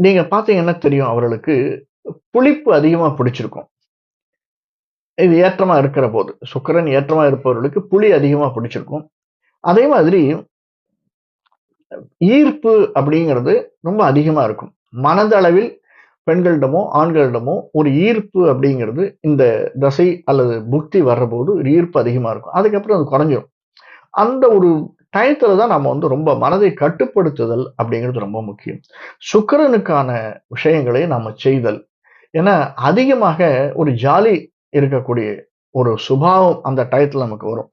நீங்க பார்த்தீங்கன்னா தெரியும் அவர்களுக்கு புளிப்பு அதிகமாக பிடிச்சிருக்கும். இது ஏற்றமா இருக்கிற போது. சுக்கிரன் ஏற்றமா இருப்பவர்களுக்கு புளி அதிகமா பிடிச்சிருக்கும். அதே மாதிரி ஈர்ப்பு அப்படிங்கிறது ரொம்ப அதிகமா இருக்கும். மனதளவில் பெண்களிடமோ, ஆண்களிடமோ ஒரு ஈர்ப்பு அப்படிங்கிறது இந்த தசை அல்லது புக்தி வர்றபோது ஒரு ஈர்ப்பு அதிகமா இருக்கும். அதுக்கப்புறம் அது குறைஞ்சிரும். அந்த ஒரு டயத்தில் தான் நம்ம வந்து ரொம்ப மனதை கட்டுப்படுத்துதல் அப்படிங்கிறது ரொம்ப முக்கியம். சுக்கிரனுக்கான விஷயங்களை நாம் செய்தல். ஏன்னா, அதிகமாக ஒரு ஜாலி இருக்கக்கூடிய ஒரு சுபாவம் அந்த டயத்தில் நமக்கு வரும்.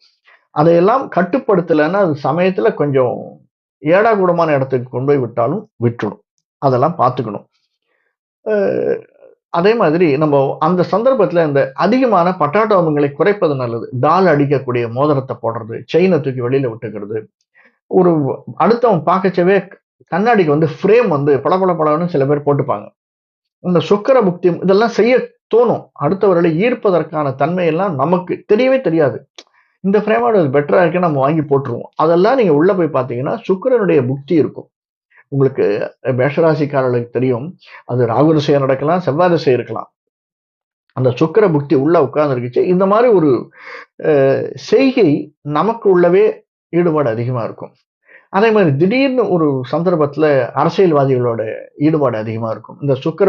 அதையெல்லாம் கட்டுப்படுத்தலைன்னா, அது சமயத்தில் கொஞ்சம் ஏடாகூடமான இடத்துக்கு கொண்டு போய் விட்டாலும் விட்டுடும். அதெல்லாம் பார்த்துக்கணும். அதே மாதிரி நம்ம அந்த சந்தர்ப்பத்தில் இந்த அதிகமான பட்டாட்டோமங்களை குறைப்பது நல்லது. டால் அடிக்கக்கூடிய மோதிரத்தை போடுறது, செயினை தூக்கி வெளியில் விட்டுக்கிறது. ஒரு அடுத்தவன் பார்க்கச்சவே கண்ணாடிக்கு வந்து ஃப்ரேம் வந்து பளபள பளன்னு சில பேர் போட்டுப்பாங்க. இந்த சுக்கிர புக்தி இதெல்லாம் செய்ய தோணும். அடுத்தவர்களை ஈர்ப்பதற்கான தன்மையெல்லாம் நமக்கு தெரியவே தெரியாது. இந்த ஃப்ரேமோட பெட்டராக இருக்க நம்ம வாங்கி போட்டுருவோம். அதெல்லாம் நீங்கள் உள்ளே போய் பார்த்தீங்கன்னா, சுக்கரனுடைய புக்தி இருக்கும். உங்களுக்கு மேஷராசிக்காரர்களுக்கு தெரியும். அது ராகு திசையாக நடக்கலாம், செவ்வாய் திசை இருக்கலாம். அந்த சுக்கர புக்தி உள்ள உட்கார்ந்துருக்குச்சு இந்த மாதிரி ஒரு செய்கை நமக்கு உள்ளவே ஈடுபாடு அதிகமா இருக்கும். அதே மாதிரி திடீர்னு ஒரு சந்தர்ப்பத்துல அரசியல்வாதிகளோட ஈடுபாடு அதிகமா இருக்கும். இந்த சுக்கர